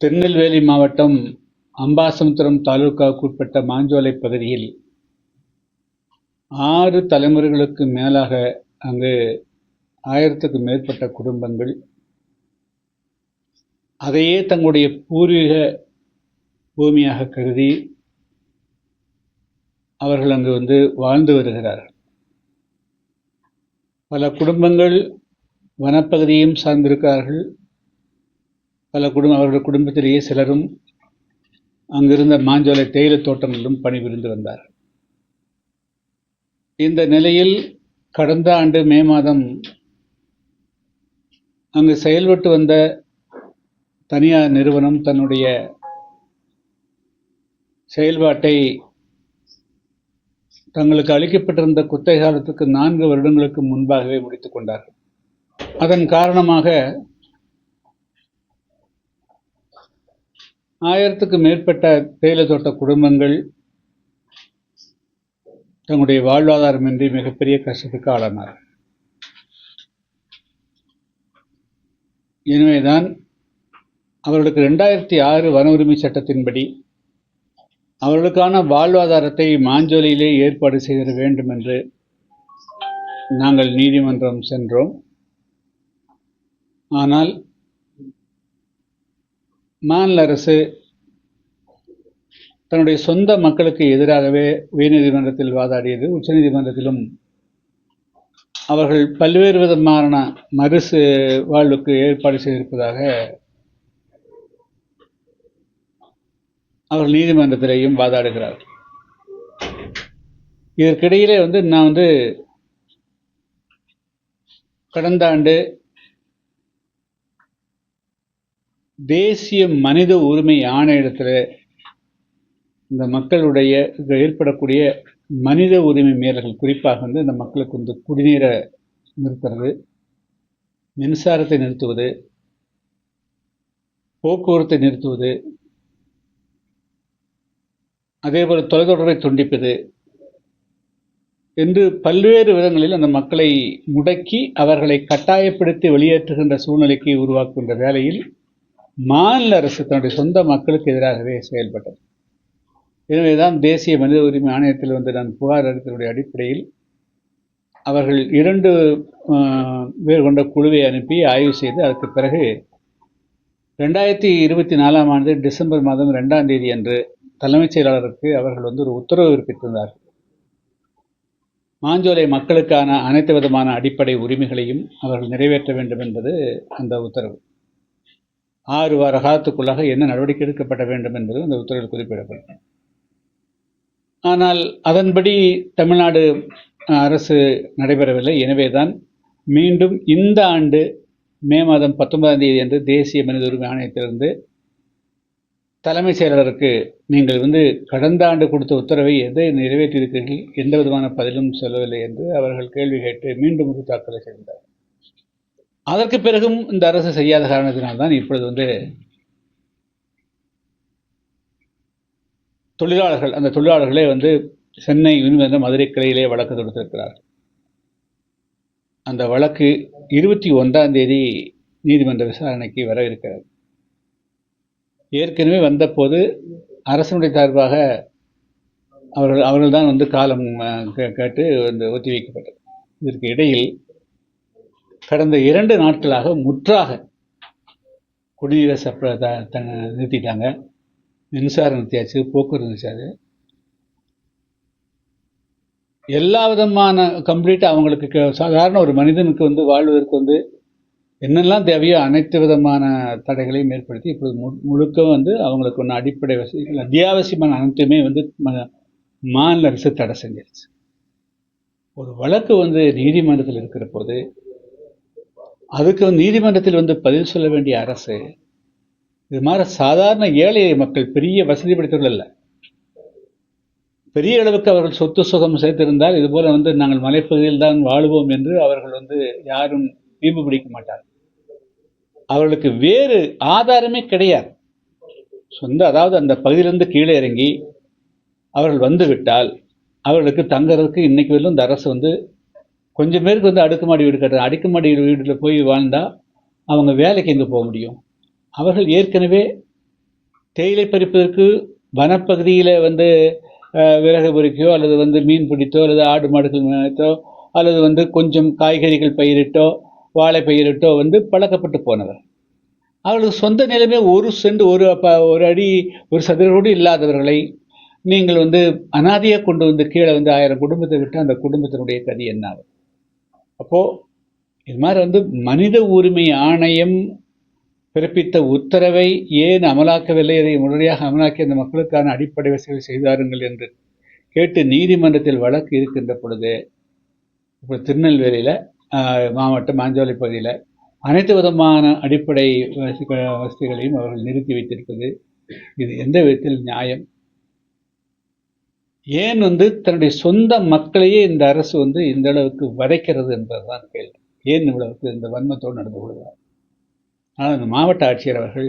திருநெல்வேலி மாவட்டம் அம்பாசமுத்திரம் தாலுகாவுக்கு உட்பட்ட மாஞ்சோலை பகுதியில் ஆறு தலைமுறைகளுக்கு மேலாக அங்கு ஆயிரத்துக்கு மேற்பட்ட குடும்பங்கள் அதையே தங்களுடைய பூர்வீக பூமியாக கருதி அவர்கள் அங்கு வந்து வாழ்ந்து வருகிறார்கள். பல குடும்பங்கள் வனப்பகுதியும் சார்ந்திருக்கிறார்கள். பல குடும்ப அவருடைய குடும்பத்திலேயே சிலரும் அங்கிருந்த மாஞ்சோலை தேயிலை தோட்டங்களிலும் பணிபுரிந்து வந்தார் இந்த நிலையில் கடந்த ஆண்டு மே மாதம் அங்கு செயல்பட்டு வந்த தனியார் நிறுவனம் தன்னுடைய செயல்பாட்டை தங்களுக்கு அளிக்கப்பட்டிருந்த குத்தகை காலத்துக்கு நான்கு வருடங்களுக்கு முன்பாகவே முடித்துக் கொண்டார்கள். அதன் காரணமாக ஆயிரத்துக்கு மேற்பட்ட தேயிலை தோட்ட குடும்பங்கள் தங்களுடைய வாழ்வாதாரமின்றி மிகப்பெரிய கஷ்டத்துக்கு ஆளானார் எனவேதான் அவர்களுக்கு ரெண்டாயிரத்தி ஆறு வன உரிமை சட்டத்தின்படி அவர்களுக்கான வாழ்வாதாரத்தை மாஞ்சோலியிலே ஏற்பாடு செய்திட வேண்டும் என்று நாங்கள் நீதிமன்றம் சென்றோம். ஆனால் மாநில அரசு தன்னுடைய சொந்த மக்களுக்கு எதிராகவே உயர்நீதிமன்றத்தில் வாதாடியது உச்சநீதிமன்றத்திலும் அவர்கள் பல்வேறு விதமான மறுசு வாழ்வுக்கு ஏற்பாடு செய்திருப்பதாக அவர்கள் நீதிமன்றத்திலேயும் வாதாடுகிறார்கள். இதற்கிடையிலே வந்து நான் வந்து கடந்த ஆண்டு தேசிய மனித உரிமை ஆணையத்தில் இந்த மக்களுடைய ஏற்படக்கூடிய மனித உரிமை மீறல்கள் குறிப்பாக வந்து இந்த மக்களுக்கு வந்து குடிநீரை நிறுத்துறது மின்சாரத்தை நிறுத்துவது போக்குவரத்தை நிறுத்துவது அதேபோல் தொலைத்தொடர்பை துண்டிப்பது என்று பல்வேறு விதங்களில் அந்த மக்களை முடக்கி அவர்களை கட்டாயப்படுத்தி வெளியேற்றுகின்ற சூழ்நிலைக்கு உருவாக்குகின்ற வேலையில் மாநில அரசு தன்னுடைய சொந்த மக்களுக்கு எதிராகவே செயல்பட்டது. எனவேதான் தேசிய மனித உரிமை ஆணையத்தில் வந்து நான் புகார் அளித்தனுடைய அடிப்படையில் அவர்கள் இரண்டு பேர் கொண்ட குழுவை அனுப்பி ஆய்வு செய்து அதற்கு பிறகு ரெண்டாயிரத்தி இருபத்தி நாலாம் ஆண்டு டிசம்பர் மாதம் ரெண்டாம் தேதி அன்று தலைமைச் செயலாளருக்கு அவர்கள் வந்து ஒரு உத்தரவு பிறப்பித்திருந்தார்கள். மாஞ்சோலை மக்களுக்கான அனைத்து விதமான அடிப்படை உரிமைகளையும் அவர்கள் நிறைவேற்ற வேண்டும் என்பது அந்த உத்தரவு. ஆறு வார காலத்துக்குள்ளாக என்ன நடவடிக்கை எடுக்கப்பட வேண்டும் என்பது இந்த உத்தரவில் குறிப்பிடப்படும். ஆனால் அதன்படி தமிழ்நாடு அரசு நடைபெறவில்லை. எனவேதான் மீண்டும் இந்த ஆண்டு மே மாதம் பத்தொன்பதாம் தேதி அன்று தேசிய மனித உரிமை ஆணையத்திலிருந்து தலைமைச் செயலாளருக்கு நீங்கள் வந்து கடந்த ஆண்டு கொடுத்த உத்தரவை எதை நிறைவேற்றியிருக்கிறீர்கள்? எந்த விதமான பதிலும் சொல்லவில்லை என்று அவர்கள் கேள்வி கேட்டு மீண்டும் ஒரு தாக்கலை செய்தார் அதற்கு பிறகும் இந்த அரசு செய்யாத காரணத்தினால்தான் இப்பொழுது வந்து தொழிலாளர்கள் அந்த தொழிலாளர்களே வந்து சென்னை மின்வந்த மதுரை கிளையிலே வழக்கு தொடுத்திருக்கிறார். அந்த வழக்கு இருபத்தி ஒன்றாம் தேதி நீதிமன்ற விசாரணைக்கு வர இருக்கிறது. ஏற்கனவே வந்தபோது அரசனுடைய சார்பாக அவர்கள் அவர்கள்தான் வந்து காலம் கேட்டு வந்து ஒத்தி வைக்கப்பட்டது இதற்கு இடையில் கடந்த இரண்டு நாட்களாக முற்றாக குடிநீரை சப்ளை த நிறுத்திட்டாங்க. மின்சாரம் நிறுத்தியாச்சு போக்குவரத்து நிறுத்தியாச்சு. எல்லா விதமான கம்ப்ளீட்டாக அவங்களுக்கு சாதாரண ஒரு மனிதனுக்கு வந்து வாழ்வதற்கு வந்து என்னெல்லாம் தேவையோ அனைத்து விதமான தடைகளையும் ஏற்படுத்தி இப்பொழுது மு முழுக்க வந்து அவங்களுக்கு ஒன்று அடிப்படை வசதிகள் அத்தியாவசியமான அனைத்துமே வந்து மாநில அரசு தடை செஞ்சிருச்சு. ஒரு வழக்கு வந்து நீதிமன்றத்தில் இருக்கிற போது அதுக்கு நீதிமன்றத்தில் வந்து பதில் சொல்ல வேண்டிய அரசு இது மாதிரி சாதாரண ஏழை மக்கள் பெரிய வசதி படைத்தவர்கள் இல்லை பெரிய அளவுக்கு அவர்கள் சொத்து சுகம் சேர்த்திருந்தால் இதுபோல வந்து நாங்கள் மலைப்பகுதியில் தான் வாழுவோம் என்று அவர்கள் வந்து யாரும் தீர்ப்பு பிடிக்க மாட்டார் அவர்களுக்கு வேறு ஆதாரமே கிடையாது. சொந்த அதாவது அந்த பகுதியிலிருந்து கீழே இறங்கி அவர்கள் வந்து விட்டால் அவர்களுக்கு தங்குறதுக்கு இன்னைக்கு வரலும் இந்த அரசு வந்து கொஞ்சம் பேருக்கு வந்து அடுக்குமாடி வீடு கட்டுறாங்க அடுக்குமாடி வீட்டில் போய் வாழ்ந்தால் அவங்க வேலைக்கு எங்கே போக முடியும்? அவர்கள் ஏற்கனவே தேயிலை பறிப்பதற்கு வனப்பகுதியில் வந்து விறகு பொறிக்கோ அல்லது வந்து மீன் பிடித்தோ அல்லது ஆடு மாடுகள் மேய்த்தோ அல்லது வந்து கொஞ்சம் காய்கறிகள் பயிரிட்டோ வாழை பயிரிட்டோ வந்து பழக்கப்பட்டு போனவர். அவர்களுக்கு சொந்த நிலைமை ஒரு செண்டு ஒரு ப- ஒரு அடி ஒரு சதுரோடு இல்லாதவர்களை நீங்கள் வந்து அனாதையாக கொண்டு வந்து கீழே வந்து ஆயிரம் குடும்பத்தை விட்டு அந்த குடும்பத்தினுடைய கதி என்னாகும் அப்போது இது மாதிரி வந்து மனித உரிமை ஆணையம் பிறப்பித்த உத்தரவை ஏன் அமலாக்கவில்லை? அதை முறையாக அமலாக்கி அந்த மக்களுக்கான அடிப்படை வசதிகள் செய்தாருங்கள் என்று கேட்டு நீதிமன்றத்தில் வழக்கு இருக்கின்ற பொழுது இப்போ திருநெல்வேலியில் மாவட்டம் மாஞ்சோலை பகுதியில் அனைத்து விதமான அடிப்படை வசதி வசதிகளையும் அவர்கள் நிறுத்தி வைத்திருப்பது இது எந்த விதத்தில் நியாயம்? ஏன் வந்து தன்னுடைய சொந்த மக்களையே இந்த அரசு வந்து இந்த அளவுக்கு வதைக்கிறது என்பதுதான் கேள்வி. ஏன் இவ்வளவுக்கு இந்த வன்மத்தோடு நடந்து கொள்கிறார் ஆனால் இந்த மாவட்ட ஆட்சியர் அவர்கள்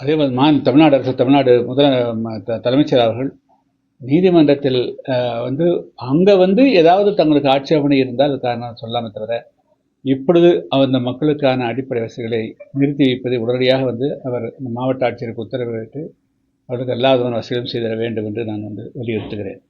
அதே மாதிரி மா தமிழ்நாடு அரசு தமிழ்நாடு முதல தலைமைச்சர் த- அவர்கள் நீதிமன்றத்தில் வந்து அங்கே வந்து ஏதாவது தங்களுக்கு ஆட்சேபனை இருந்தால் அது காரணம் சொல்லாமல் தவிர இப்பொழுது அந்த மக்களுக்கான அடிப்படை வசதிகளை நிறுத்தி வைப்பதை உடனடியாக வந்து அவர் இந்த மாவட்ட ஆட்சியருக்கு உத்தரவிட்டு அவர்களுக்கு எல்லா விதமான வசதிகளும் செய்திட வேண்டும் என்று நான் வந்து வலியுறுத்துகிறேன்.